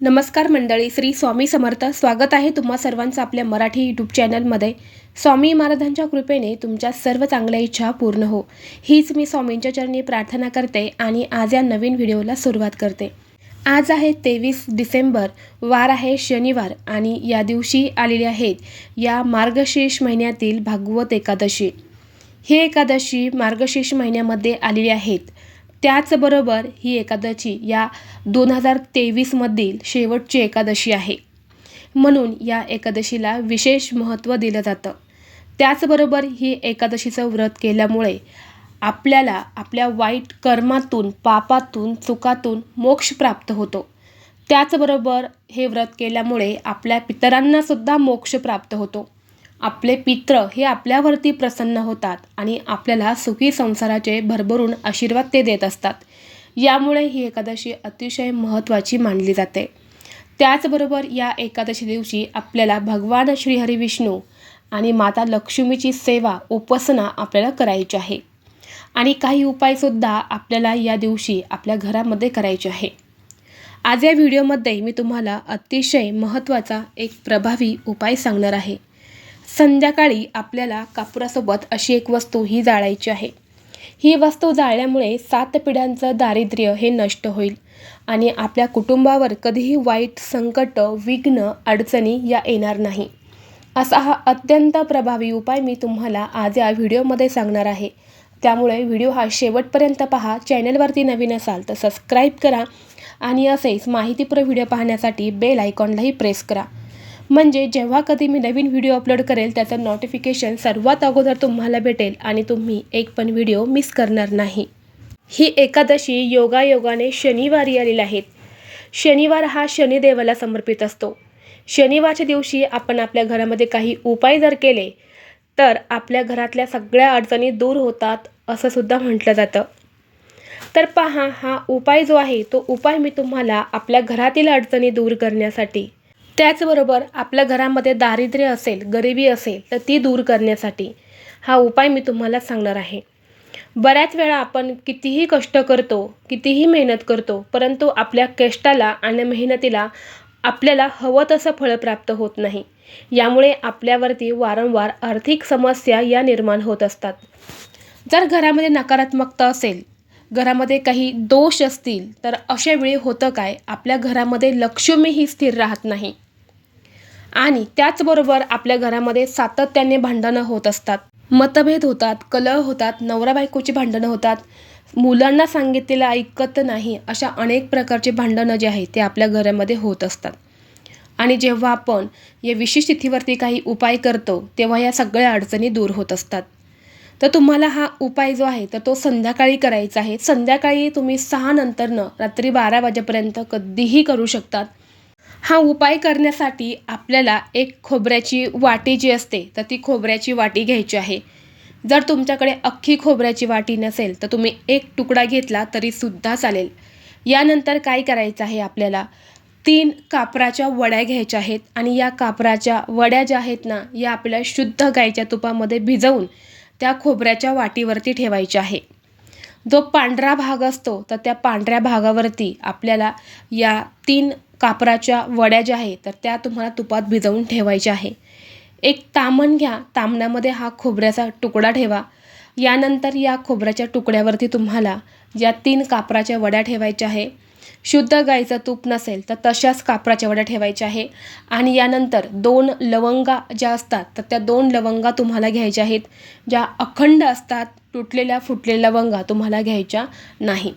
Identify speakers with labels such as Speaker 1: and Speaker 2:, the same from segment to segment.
Speaker 1: नमस्कार मंडळी श्री स्वामी समर्थ. स्वागत आहे तुम्हा सर्वांचं आपल्या मराठी यूट्यूब चॅनलमध्ये. स्वामी महाराजांच्या कृपेने तुमच्या सर्व चांगल्या इच्छा पूर्ण हो. हीच मी स्वामींच्या चरणी प्रार्थना करते आणि आज या नवीन व्हिडिओला सुरुवात करते. आज आहे तेवीस डिसेंबर वार आहे शनिवार आणि या दिवशी आलेले आहेत या मार्गशीर्ष महिन्यातील भागवत एकादशी. ही एकादशी मार्गशीर्ष महिन्यामध्ये आलेली आहेत. त्याचबरोबर ही एकादशी या दोन हजार तेवीसमधील शेवटची एकादशी आहे. म्हणून या एकादशीला विशेष महत्त्व दिलं जातं. त्याचबरोबर ही एकादशीचं व्रत केल्यामुळे आपल्याला आपल्या वाईट कर्मातून पापातून चुकातून मोक्ष प्राप्त होतो. त्याचबरोबर हे व्रत केल्यामुळे आपल्या पितरांनासुद्धा मोक्ष प्राप्त होतो. आपले पित्र हे आपल्यावरती प्रसन्न होतात आणि आपल्याला सुखी संसाराचे भरभरून आशीर्वाद ते देत असतात. यामुळे ही एकादशी अतिशय महत्त्वाची मानली जाते. त्याचबरोबर या एकादशी दिवशी आपल्याला भगवान श्रीहरी विष्णू आणि माता लक्ष्मीची सेवा उपासना आपल्याला करायची आहे. आणि काही उपायसुद्धा आपल्याला या दिवशी आपल्या घरामध्ये करायचे आहे. आज या व्हिडिओमध्ये मी तुम्हाला अतिशय महत्त्वाचा एक प्रभावी उपाय सांगणार आहे. संध्याकाळी आपल्याला कापुरासोबत अशी एक वस्तू ही जाळायची आहे. ही वस्तू जाळल्यामुळे सात पिढ्यांचं दारिद्र्य हे नष्ट होईल आणि आपल्या कुटुंबावर कधीही वाईट संकट विघ्न अडचणी या येणार नाही. असा हा अत्यंत प्रभावी उपाय मी तुम्हाला आज या व्हिडिओमध्ये सांगणार आहे. त्यामुळे व्हिडिओ हा शेवटपर्यंत पहा चॅनलवरती नवीन असाल तर सबस्क्राईब करा आणि असेच माहितीपूर्ण व्हिडिओ पाहण्यासाठी बेल आयकॉनलाही प्रेस करा. म्हणजे जेव्हा कधी मी नवीन व्हिडिओ अपलोड करेल त्याचं नोटिफिकेशन सर्वात अगोदर तुम्हाला भेटेल आणि तुम्ही एक पण व्हिडिओ मिस करणार नाही. ही एकादशी योगायोगाने शनिवारी आलेली आहेत शनिवार हा शनिदेवाला समर्पित असतो. शनिवारच्या दिवशी आपण आपल्या घरामध्ये काही उपाय जर केले तर आपल्या घरातल्या सगळ्या अडचणी दूर होतात असं सुद्धा म्हटलं जातं. तर पहा हा उपाय जो आहे तो उपाय मी तुम्हाला आपल्या घरातील अडचणी दूर करण्यासाठी त्याचबरोबर आपल्या घरामध्ये दारिद्र्य असेल गरिबी असेल तर ती दूर करण्यासाठी हा उपाय मी तुम्हाला सांगणार आहे. बऱ्याच वेळा आपण कितीही कष्ट करतो कितीही मेहनत करतो परंतु आपल्या कष्टाला आणि मेहनतीला आपल्याला हवं तसं फळ प्राप्त होत नाही. यामुळे आपल्यावरती वारंवार आर्थिक समस्या या निर्माण होत असतात. जर घरामध्ये नकारात्मकता असेल घरामध्ये काही दोष असतील तर अशा वेळी होतं काय? आपल्या घरामध्ये लक्ष्मी ही स्थिर राहत नाही. आणि त्याचबरोबर आपल्या घरामध्ये सातत्याने भांडणं होत असतात. मतभेद होतात कलह होतात नवरा बायकोची भांडणं होतात. मुलांना सांगितलेलं ऐकत नाही अशा अनेक प्रकारचे भांडणं जे आहे ते आपल्या घरामध्ये होत असतात. आणि जेव्हा आपण या विशेष तिथीवरती काही उपाय करतो तेव्हा या सगळ्या अडचणी दूर होत असतात. तर तुम्हाला हा उपाय जो आहे तर तो संध्याकाळी करायचा आहे. संध्याकाळी तुम्ही सहा नंतरनं रात्री बारा वाजेपर्यंत कधीही करू शकतात. हा उपाय करण्यासाठी आपल्याला एक खोबऱ्याची वाटी जी असते तर ती खोबऱ्याची वाटी घ्यायची आहे. जर तुमच्याकडे अख्खी खोबऱ्याची वाटी नसेल तर तुम्ही एक तुकडा घेतला तरीसुद्धा चालेल. यानंतर काय करायचं आहे आपल्याला? तीन कापराच्या वड्या घ्यायच्या आहेत आणि या कापराच्या वड्या ज्या आहेत ना या आपल्या शुद्ध गाईच्या तुपामध्ये भिजवून त्या खोबऱ्याच्या वाटीवरती ठेवायच्या आहे. जो पांढरा भाग असतो तर त्या पांढऱ्या भागावरती आपल्याला या तीन कापराच्या वड्या ज्या आहेत तर त्या तुम्हाला तुपात भिजवून ठेवायच्या आहे. एक तामण घ्या. तामणामध्ये हा खोबऱ्याचा तुकडा ठेवा. यानंतर या खोबऱ्याच्या तुकड्यावरती तुम्हाला ज्या तीन कापराच्या वड्या ठेवायच्या आहे शुद्ध गाईचं तूप नसेल तर तशाच कापराच्या वड्या ठेवायच्या आहे. आणि यानंतर दोन लवंगा ज्या असतात तर त्या दोन लवंगा तुम्हाला घ्यायच्या आहेत ज्या अखंड असतात तुटलेल्या फुटलेल्या लवंगा तुम्हाला घ्यायच्या नाही.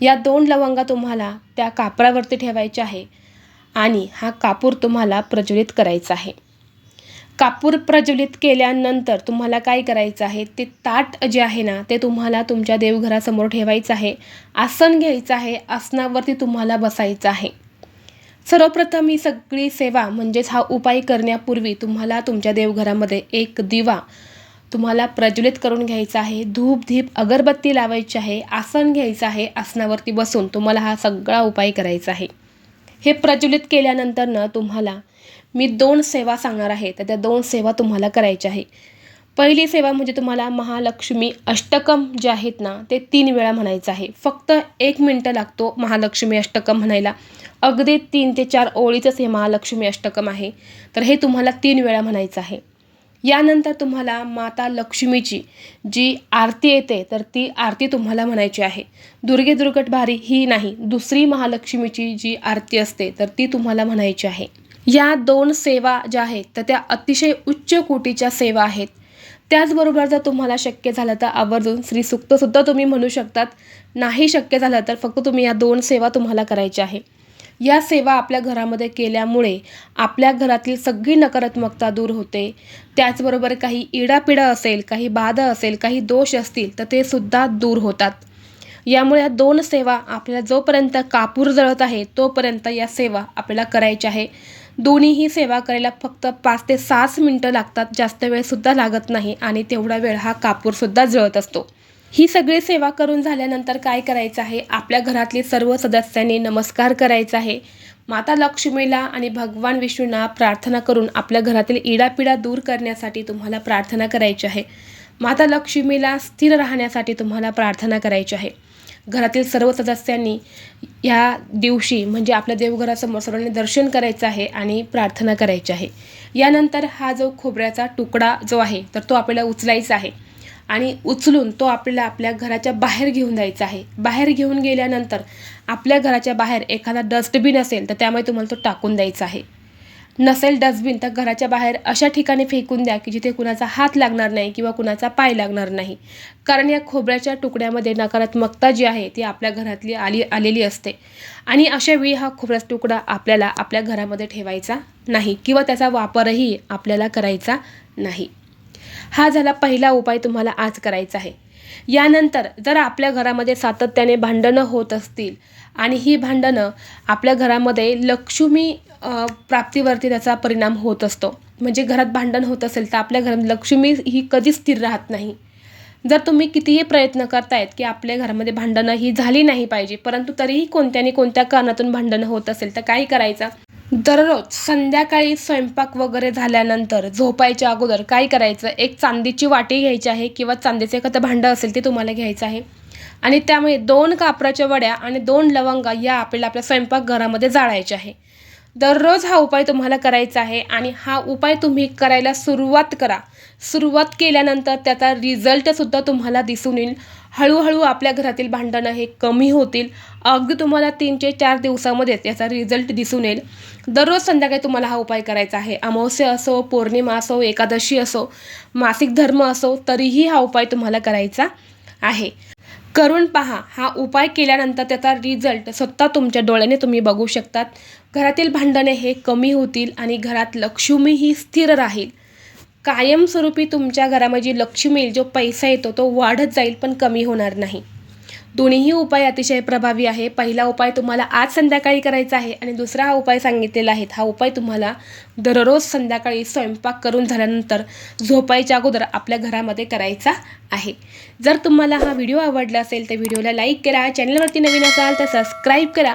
Speaker 1: या दोन लवंगा तुम्हाला त्या कापरावरती ठेवायच्या आहे आणि हा कापूर तुम्हाला प्रज्वलित करायचा आहे. कापूर प्रज्वलित केल्यानंतर तुम्हाला काय करायचं आहे? ते ताट जे आहे ना ते तुम्हाला तुमच्या देवघरासमोर ठेवायचं आहे. आसन घ्यायचं आहे. आसनावरती तुम्हाला बसायचं आहे. सर्वप्रथम ही सगळी सेवा म्हणजेच हा उपाय करण्यापूर्वी तुम्हाला तुमच्या देवघरामध्ये एक दिवा तुम्हाला प्रज्वलित करून घ्यायचं आहे धूप धीप अगरबत्ती लावायची आहे आसन घ्यायचं आहे आसनावरती बसून तुम्हाला हा सगळा उपाय करायचा आहे. हे प्रज्वलित केल्यानंतरनं तुम्हाला मी दोन सेवा सांगणार आहे तर त्या दोन सेवा तुम्हाला करायच्या आहे. पहिली सेवा म्हणजे तुम्हाला महालक्ष्मी अष्टकम जे आहेत ना ते तीन वेळा म्हणायचं आहे. फक्त एक मिनटं लागतो महालक्ष्मी अष्टकम म्हणायला. अगदी तीन ते चार ओळीचंच हे महालक्ष्मी अष्टकम आहे. तर हे तुम्हाला तीन वेळा म्हणायचं आहे. यानंतर तुम्हाला माता लक्ष्मीची जी आरती येते तर ती आरती तुम्हाला म्हणायची आहे. दुर्गे दुर्गट भारी ही नाही दुसरी महालक्ष्मीची जी आरती असते तर ती तुम्हाला म्हणायची आहे. या दोन सेवा ज्या आहेत तर त्या अतिशय उच्च कोटीच्या सेवा आहेत. त्याचबरोबर जर तुम्हाला शक्य झालं तर आवर्जून श्रीसुक्तसुद्धा तुम्ही म्हणू शकतात. नाही शक्य झालं तर फक्त तुम्ही या दोन सेवा तुम्हाला करायच्या आहे. या सेवा आपल्या घरामध्ये केल्यामुळे आपल्या घरातील सगळी नकारात्मकता दूर होते. त्याचबरोबर काही इडापिडा असेल काही बाधा असेल काही दोष असतील तर ते सुद्धा दूर होतात. यामुळे या दोन सेवा आपल्याला जोपर्यंत कापूर जळत आहे तोपर्यंत या सेवा आपल्याला करायच्या आहे. दोन्हीही सेवा करायला फक्त पाच ते सात मिनटं लागतात जास्त वेळसुद्धा लागत नाही आणि तेवढा वेळ हा कापूरसुद्धा जळत असतो. ही सगळी सेवा करून झाल्यानंतर काय करायचं आहे? आपल्या घरातली सर्व सदस्यांनी नमस्कार करायचा आहे. माता लक्ष्मीला आणि भगवान विष्णूंना प्रार्थना करून आपल्या घरातील इडापिडा दूर करण्यासाठी तुम्हाला प्रार्थना करायची आहे. माता लक्ष्मीला स्थिर राहण्यासाठी तुम्हाला प्रार्थना करायची आहे. घरातील सर्व सदस्यांनी या दिवशी म्हणजे आपल्या देवघरासमोर सर्वांनी दर्शन करायचं आहे आणि प्रार्थना करायची आहे. यानंतर हा जो खोबऱ्याचा तुकडा जो आहे तर तो आपल्याला उचलायचा आहे. आणि उचलून तो आपल्याला आपल्या घराच्या बाहेर घेऊन जायचा आहे. बाहेर घेऊन गेल्यानंतर आपल्या घराच्या बाहेर एखादा डस्टबिन असेल तर त्यामुळे तुम्हाला तो टाकून द्यायचा आहे. नसेल डस्टबिन तर घराच्या बाहेर अशा ठिकाणी फेकून द्या की जिथे कुणाचा हात लागणार नाही किंवा कुणाचा पाय लागणार नाही. कारण या खोबऱ्याच्या तुकड्यामध्ये नकारात्मकता जी आहे ती आपल्या घरातली आली आलेली असते. आणि अशा वेळी हा खोबऱ्याचा तुकडा आपल्याला आपल्या घरामध्ये ठेवायचा नाही किंवा त्याचा वापरही आपल्याला करायचा नाही. हा झाला पहिला उपाय तुम्हाला आज करायचा आहे. यानंतर जर आपल्या घरामध्ये सातत्याने भांडणं होत असतील आणि ही भांडणं आपल्या घरामध्ये लक्ष्मी प्राप्तीवरती त्याचा परिणाम होत असतो. म्हणजे घरात भांडण होत असेल तर आपल्या घरात लक्ष्मी ही कधीच स्थिर राहत नाही. जर तुम्ही कितीही प्रयत्न करतायत की आपल्या घरामध्ये भांडणं ही झाली नाही पाहिजे परंतु तरीही कोणत्या कोणत्या कारणातून भांडणं होत असेल तर काय करायचं. दररोज संध्याकाळी स्वयंपाक वगैरे झाल्यानंतर झोपायच्या अगोदर काय करायचं? एक चांदीची वाटी घ्यायची आहे किंवा चांदीचं एखादं भांडं असेल ते तुम्हाला घ्यायचं आहे. आणि त्यामुळे दोन कापराच्या वड्या आणि दोन लवंगा या आपल्याला आपल्या स्वयंपाकघरामध्ये जाळायच्या आहे. दररोज हा उपाय तुम्हाला करायचा आहे आणि हा उपाय तुम्ही करायला सुरुवात करा. सुरुवात केल्यानंतर त्याचा रिझल्टसुद्धा तुम्हाला दिसून येईल. हळूहळू आपल्या घरातील भांडणं हे कमी होतील. अगदी तुम्हाला तीन ते चार दिवसामध्येच याचा रिझल्ट दिसून येईल. दररोज संध्याकाळी तुम्हाला हा उपाय करायचा आहे. अमावस्या असो पौर्णिमा असो एकादशी असो मासिक धर्म असो तरीही हा उपाय तुम्हाला करायचा आहे. करून पहा हा उपाय केल्यानंतर त्याचा रिझल्ट स्वतः तुमच्या डोळ्याने तुम्ही बघू शकतात. घरातील भांडणे हे कमी होतील आणि घरात लक्ष्मी ही स्थिर राहील. कायमस्वरूपी तुमच्या घरामध्ये जी लक्ष्मी येईल जो पैसा येतो तो वाढत जाईल पण कमी होणार नाही. दोन्हीही उपाय अतिशय प्रभावी आहे. पहिला उपाय तुम्हाला आज संध्याकाळी करायचा आहे आणि दुसरा हा उपाय सांगितलेला आहे. हा उपाय तुम्हाला दररोज संध्याकाळी स्वयंपाक करून झाल्यानंतर झोपायच्या अगोदर आपल्या घरामध्ये करायचा आहे. जर तुम्हाला हा व्हिडिओ आवडला असेल तर व्हिडिओला लाईक करा चॅनलवरती नवीन असाल तर सबस्क्राईब करा.